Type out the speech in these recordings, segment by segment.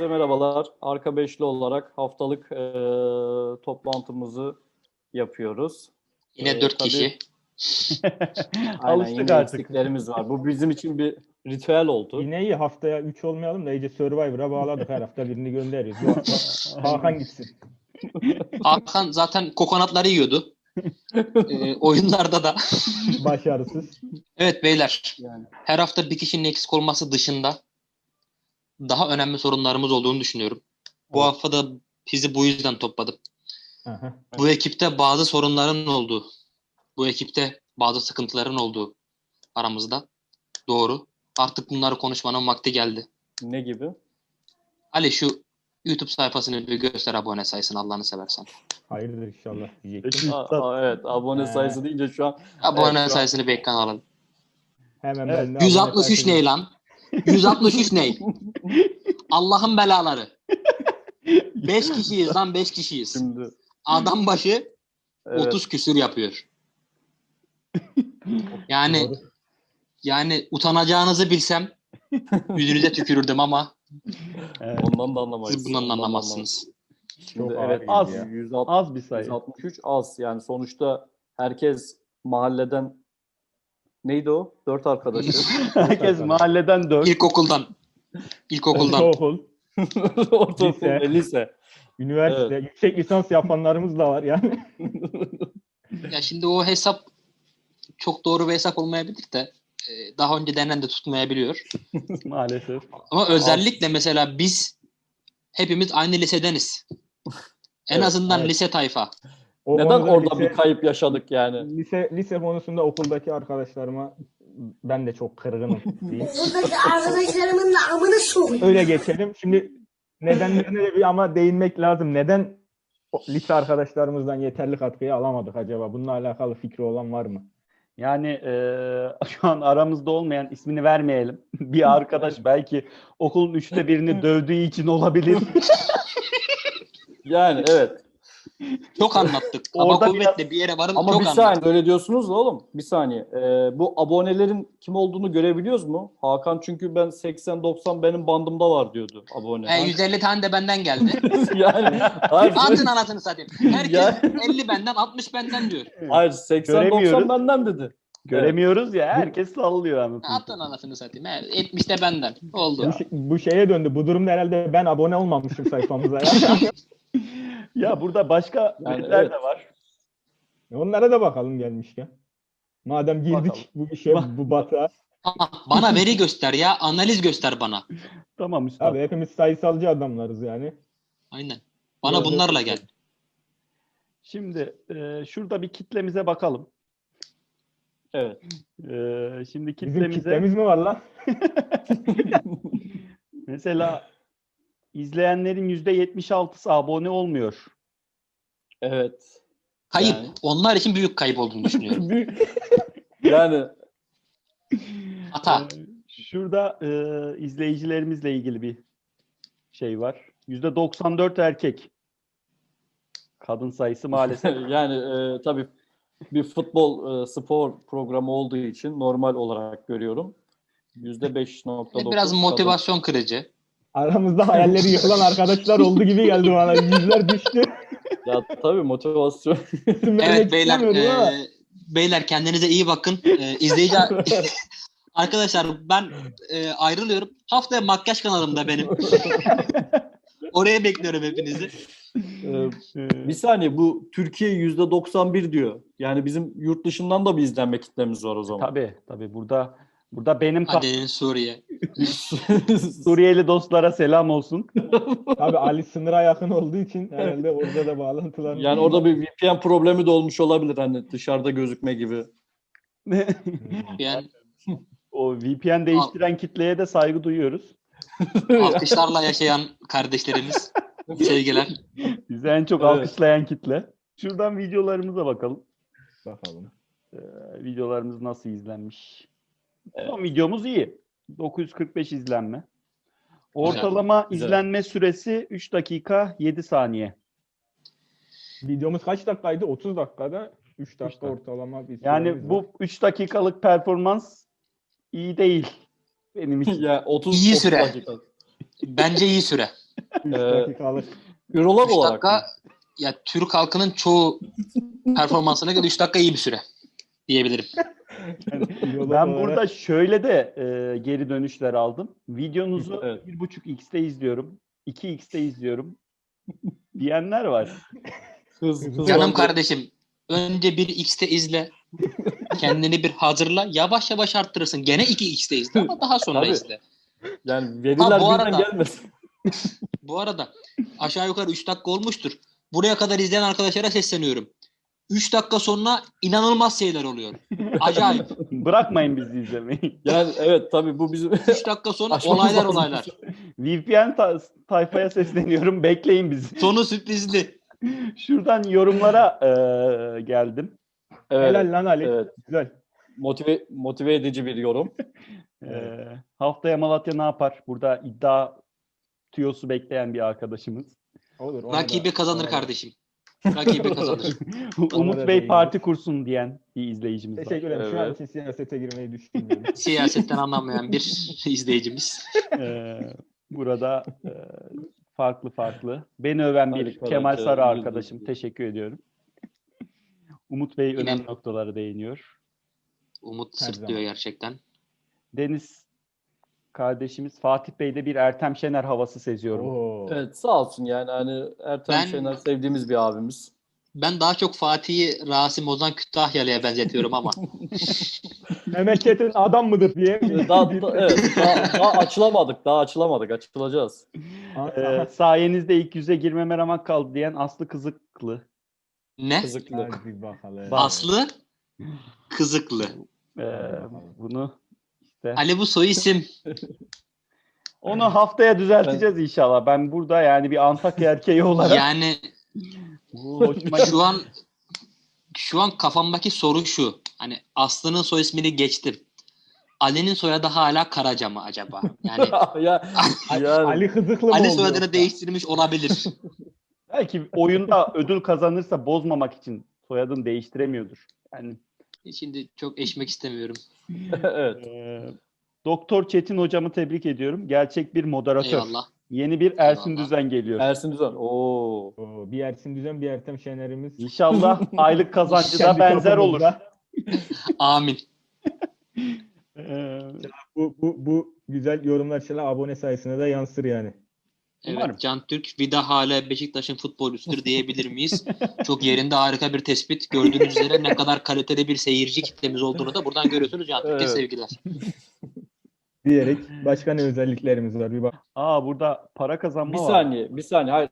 Herkese merhabalar. Arka Beşli olarak haftalık e, toplantımızı yapıyoruz. Yine Ee, dört tabii- kişi. Aynen Alıştık artık. var. Bu bizim için bir ritüel oldu. Yine iyi haftaya 3 olmayalım da iyice Survivor'a bağladık. Her hafta birini gönderiyoruz. Hakan gitsin. Hakan zaten kokonatları yiyordu. Ee, oyunlarda da. Başarısız. Evet beyler. Yani Her hafta bir kişinin eksik olması dışında daha önemli sorunlarımız olduğunu düşünüyorum. Bu Evet. hafta da sizi bu yüzden topladım. Aha. Bu ekipte bazı sorunların olduğu, bu ekipte bazı sıkıntıların olduğu aramızda. Doğru. Artık bunları konuşmanın vakti geldi. ne gibi? Ali şu YouTube sayfasını bir göster abone sayısını Allah'ını seversen. Hayırdır inşallah. Aa, aa, evet abone Ee, sayısı deyince şu an Abone Evet, şu an- sayısını bir ekran alalım. Hemen Evet, ben de 163 abone ne lan? 163 ne? Allah'ın belaları. 5 kişiyiz lan 5 kişiyiz. şimdi Adam başı evet, 30 küsür yapıyor. Yani Doğru. yani utanacağınızı bilsem yüzünüze tükürürdüm ama Evet, ondan da anlamayız. siz bundan da anlamazsınız. Şimdi Çok evet Az. ya. 160, az bir sayı. 163 az yani sonuçta herkes mahalleden neydi o? Dört arkadaşı. Herkes mahalleden dört. İlkokuldan. İlkokuldan. Ortaokul, Ortaokul Lise. ve lise. üniversite, yüksek lisans yapanlarımız da var yani. Ya şimdi o hesap çok doğru bir hesap olmayabilir de e, daha önce denen de tutmayabiliyor. Maalesef. Ama özellikle mesela biz hepimiz aynı lisedeniz. En Evet, azından evet. lise tayfa. O Neden orada lise, bir kayıp yaşadık yani? lise, lise konusunda okuldaki arkadaşlarıma ben de çok kırgınım diyeyim. Buradaki arkadaşlarımın da amını sokayım. Öyle geçelim. Şimdi nedenlerine de bir ama değinmek lazım. Neden lise arkadaşlarımızdan yeterli katkıyı alamadık acaba? Bununla alakalı fikri olan var mı? Yani eee, şu an aramızda olmayan ismini vermeyelim. Bir arkadaş belki okulun üçte birini dövdüğü için olabilir. Yani evet. Çok anlattık. Ama Orada kuvvetle bir yere varın Ama çok bir anlattık. saniye öyle diyorsunuz da oğlum. Bir saniye. Ee, bu abonelerin kim olduğunu görebiliyoruz mu? Hakan çünkü ben 80-90 benim bandımda var diyordu abone. E, 150 tane de benden geldi. yani hayır, Atın anasını satayım. Herkes Ya. 50 benden 60 benden diyor. hayır 80-90 Göremiyoruz. benden dedi. Göremiyoruz ya. Herkes sallıyor anasını. Atın anasını satayım. He, 70 de benden. Oldu. Bu, şey- bu şeye döndü. Bu durumda herhalde ben abone olmamışım sayfamıza. Ya. Ya burada başka Yani evet. de var. Onlara da bakalım gelmişken. Madem girdik Bakalım. bu işe, bu batağa. Bana veri göster ya. Analiz göster bana. Tamam üstad. Abi hepimiz sayısalcı adamlarız yani. Aynen. Bana Biraz bunlarla da- gel. Şimdi eee, şurada bir kitlemize bakalım. Evet. Eee, şimdi Bizim kitlemize kitlemiz mi var lan? mesela izleyenlerin yüzde 76'sı abone olmuyor. Evet. Kayıp. Yani. Onlar için büyük kayıp olduğunu düşünüyorum. yani Hata. Ee, Şurada e, izleyicilerimizle ilgili bir şey var. Yüzde 94 erkek. Kadın sayısı maalesef. yani e, tabii bir futbol e, spor programı olduğu için normal olarak görüyorum. %5.9 Biraz kadın. motivasyon kırıcı. Aramızda hayalleri yıkılan arkadaşlar oldu gibi geldi bana. Yüzler düştü. Ya tabii motivasyon. Evet beyler. e, beyler kendinize iyi bakın. E, izleyici Arkadaşlar ben e, ayrılıyorum. Haftaya makyaj kanalımda benim. Oraya bekliyorum hepinizi. Ee, bir saniye bu Türkiye %91 diyor. Yani bizim yurt dışından da bir izlenme kitlemiz var o zaman. tabii tabii burada burada benim Hadi Suriye. Suriyeli dostlara selam olsun. Abi Ali sınıra yakın olduğu için herhalde orada da bağlantılar. yani orada bir VPN problemi de olmuş olabilir hani dışarıda gözükme gibi. Yani o VPN değiştiren kitleye de saygı duyuyoruz. alkışlarla yaşayan kardeşlerimiz. Sevgiler. Bizi en çok Evet. alkışlayan kitle. Şuradan videolarımıza bakalım. Bakalım. Ee, videolarımız nasıl izlenmiş? Son videomuz iyi. 945 izlenme. Ortalama güzel. izlenme süresi 3 dakika 7 saniye. Videomuz kaç dakikaydı? 30 dakikada 3 dakika dakika. ortalama bir süremiz Yani var. bu 3 dakikalık performans iyi değil benim için. ya 30 İyi 30 süre. dakika. Bence iyi süre. 3 Ee, dakikalık. Ürolog 3 olarak. dakika mı? ya Türk halkının çoğu performansına göre 3 dakika iyi bir süre diyebilirim. Biyolog Ben olarak- burada şöyle de e, geri dönüşler aldım. Videonuzu Evet. 1.5x'te izliyorum. 2x'te izliyorum. diyenler var. Hız, hız Canım oranı- kardeşim önce bir x'te izle. Kendini bir hazırla. Yavaş yavaş arttırırsın. Gene 2x'te izle ama daha sonra Tabii. izle. Yani veriler Ha, bu arada- gelmesin. Bu arada aşağı yukarı 3 dakika olmuştur. Buraya kadar izleyen arkadaşlara sesleniyorum. 3 dakika sonra inanılmaz şeyler oluyor. Acayip. Bırakmayın bizi izlemeyi. Yani evet tabii bu bizim 3 dakika sonra Aşmamız olaylar lazım. olaylar. VPN ta- tayfaya sesleniyorum. Bekleyin bizi. Sonu sürprizli. Şuradan yorumlara e, geldim. evet, Helal lan Ali. evet, Güzel. motive motive edici bir yorum. E, haftaya Malatya ne yapar? Burada iddia tüyosu bekleyen bir arkadaşımız. Olur. onu da- Rakibi kazanır kardeşim. Rakibi kazanır. Umut Bey parti kursun diyen bir izleyicimiz var. Teşekkür ederim. Şu an Evet. için siyasete girmeyi düşünmüyorum. Siyasetten anlamayan bir izleyicimiz. Ee, burada e, farklı farklı. Beni öven bir Karaca, Kemal Sarı Yıldız arkadaşım. Teşekkür ediyorum. Umut Bey Yine- önemli noktalara değiniyor. Umut Her sırtlıyor zaman. gerçekten. Deniz kardeşimiz Fatih Bey'de bir Ertem Şener havası seziyorum. Oo. Evet sağ olsun yani hani Ertem Ben- Şener sevdiğimiz bir abimiz. Ben daha çok Fatih'i Rasim Ozan Kütahyalı'ya benzetiyorum ama. Mehmet Çetin adam mıdır diye. Daha, da- evet, daha, daha açılamadık, daha açılamadık, açılacağız. Ee, sayenizde ilk yüze girmeme ramak kaldı diyen Aslı Kızıklı. Ne? Hadi bakalım. Aslı Kızıklı. Ee, bunu işte Ali bu soy isim. onu haftaya düzelteceğiz inşallah. Ben burada yani bir Antakya erkeği olarak Yani şu an şu an kafamdaki soru şu. Hani Aslı'nın soy ismini geçtim. Ali'nin soyadı hala Karaca mı acaba? Yani ya, yani, Ali Hızıklı mı Ali soyadını yoksa? değiştirmiş olabilir. Belki oyunda ödül kazanırsa bozmamak için soyadını değiştiremiyordur. Yani Şimdi çok eşmek istemiyorum. evet. e, Doktor Çetin hocamı tebrik ediyorum. Gerçek bir moderatör. Eyvallah. Yeni bir Ersin Eyvallah. Düzen geliyor. Ersin Düzen. Oo. Oo, bir Ersin Düzen bir Ertem Şener'imiz. İnşallah aylık kazancı da Kendi benzer olur. kafamızda. Amin. Ee, Bu, bu, bu güzel yorumlar inşallah abone sayısına da yansır yani. Umarım. Evet, Can Türk Vida hala Beşiktaş'ın futbolcusudur diyebilir miyiz? Çok yerinde harika bir tespit. Gördüğünüz üzere ne kadar kaliteli bir seyirci kitlemiz olduğunu da buradan görüyorsunuz Can Türk'e Evet. sevgiler. Diyerek başka ne özelliklerimiz var bir bak. aa burada para kazanma Bir var. saniye, bir saniye. Hayır,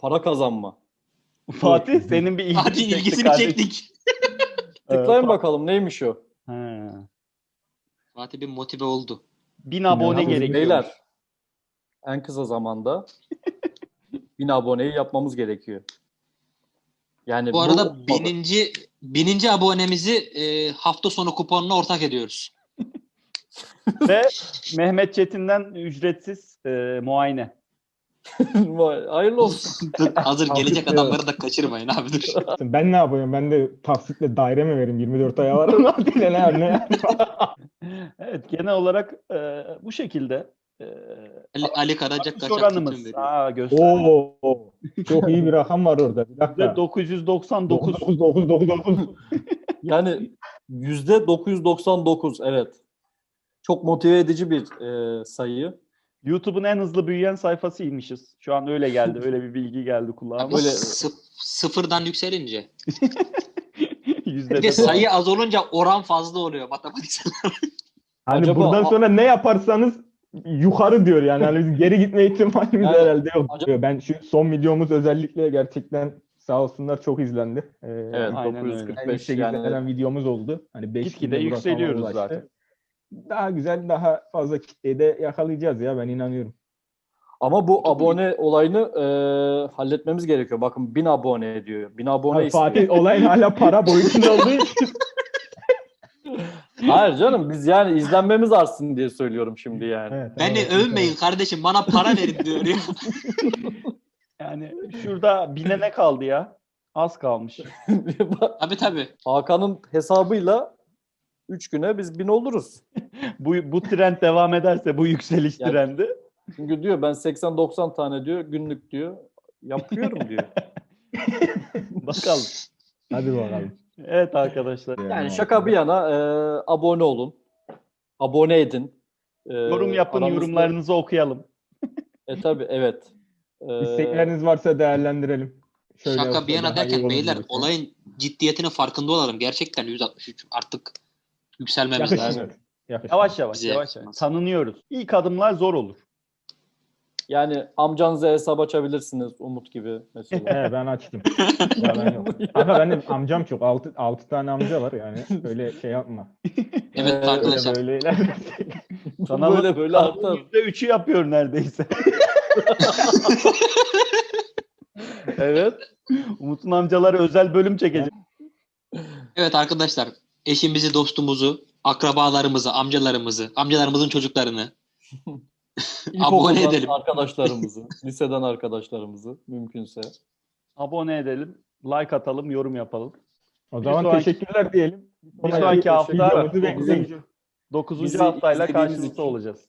para kazanma. Fatih senin bir ilgini çekti ilgisini kardeşim. çektik. Tıklayın bakalım neymiş o. He. Fatih bir motive oldu. Bin abone gerekiyor. Beyler en kısa zamanda bin aboneyi yapmamız gerekiyor. Yani Bu arada bininci bininci abonemizi e, hafta sonu kuponuna ortak ediyoruz. Ve Mehmet Çetin'den ücretsiz e, muayene. Hayırlı olsun. Hazır gelecek adamları da kaçırmayın abi dur. Ben ne yapayım? Ben de taksitle daire mi vereyim? 24 aya var ne ne? Evet genel olarak e, bu şekilde. E, Ali, Ali Karaca atış kaçak oranımız. Aa, göster. Oo, çok iyi bir rakam var orada. Bir dakika. Ve 999. 9 9 9 9. Yani yüzde 999 evet. Çok motive edici bir e, sayı. YouTube'un en hızlı büyüyen sayfasıymışız. Şu an öyle geldi. Öyle bir bilgi geldi kulağıma. Ama Böyle- sı- sıfırdan yükselince. Yüzde Bir de de sayı az olunca oran fazla oluyor matematiksel. Hani Acaba- buradan sonra ne yaparsanız yukarı diyor yani. Biz geri gitme ihtimalimiz Yani herhalde yok acaba- diyor. Ben şu son videomuz özellikle gerçekten sağ olsunlar çok izlendi. Ee, Evet Aynen öyle. 945 işte yani izlenen videomuz oldu. Hani 5 Gitgide yükseliyoruz zaten. Daha güzel, daha fazla kitleyi de yakalayacağız ya ben inanıyorum. ama bu abone olayını e, halletmemiz gerekiyor. Bakın 1000 abone diyor. 1000 abone Abi istiyor. Fatih olayın hala para boyutunda olduğu için Hayır canım biz yani izlenmemiz artsın diye söylüyorum şimdi yani. Evet, Beni evet, övmeyin kardeşim bana para verin diyor ya. Yani şurada bine ne kaldı ya? Az kalmış. Tabii tabii. Hakan'ın hesabıyla 3 güne biz 1000 oluruz. Bu, bu trend devam ederse bu yükseliş Yani- trendi. Çünkü diyor ben 80-90 tane diyor günlük diyor yapıyorum diyor. Bakalım. Hadi bakalım. Evet arkadaşlar. Yani şaka bir yana e, abone olun. Abone edin. E, Yorum yapın, aramızda- yorumlarınızı okuyalım. E tabi evet. E, İstekleriniz varsa değerlendirelim. Şöyle Şaka bir yana derken beyler diyorsun. olayın ciddiyetinin farkında olalım. Gerçekten 163 artık yükselmemiz lazım. Yavaş yavaş Bize yavaş yavaş. Tanınıyoruz. İlk adımlar zor olur. Yani amcanıza hesap açabilirsiniz Umut gibi mesela. He, ben açtım. Yalan yok. Ama benim amcam çok. 6, 6 tane amca var yani. Öyle şey yapma. Evet Ee, Öyle arkadaşlar. böyle ilerlersek. Kanalın, böyle böyle artar. %3'ü yapıyor neredeyse. Evet. Umut'un amcaları özel bölüm çekecek. Evet arkadaşlar eşimizi, dostumuzu, akrabalarımızı, amcalarımızı, amcalarımızın çocuklarını abone edelim. arkadaşlarımızı, liseden arkadaşlarımızı mümkünse. Abone edelim. Like atalım, yorum yapalım. O zaman sonraki- teşekkürler diyelim. Bir sonraki hafta videomuzu bekleyin. 9. Bizi haftayla karşınızda olacağız.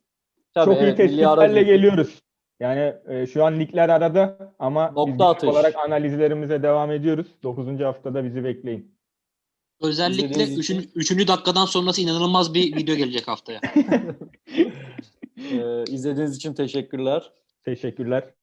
Tabii, Çok iyi tespitlerle geliyoruz. Yani e, şu an ligler arada ama biz Nokta atış. olarak analizlerimize devam ediyoruz. 9. haftada bizi bekleyin. Özellikle İzlediğiniz 3. için- Üçüncü dakikadan sonrası inanılmaz bir video gelecek haftaya. Ee, izlediğiniz için teşekkürler. Teşekkürler.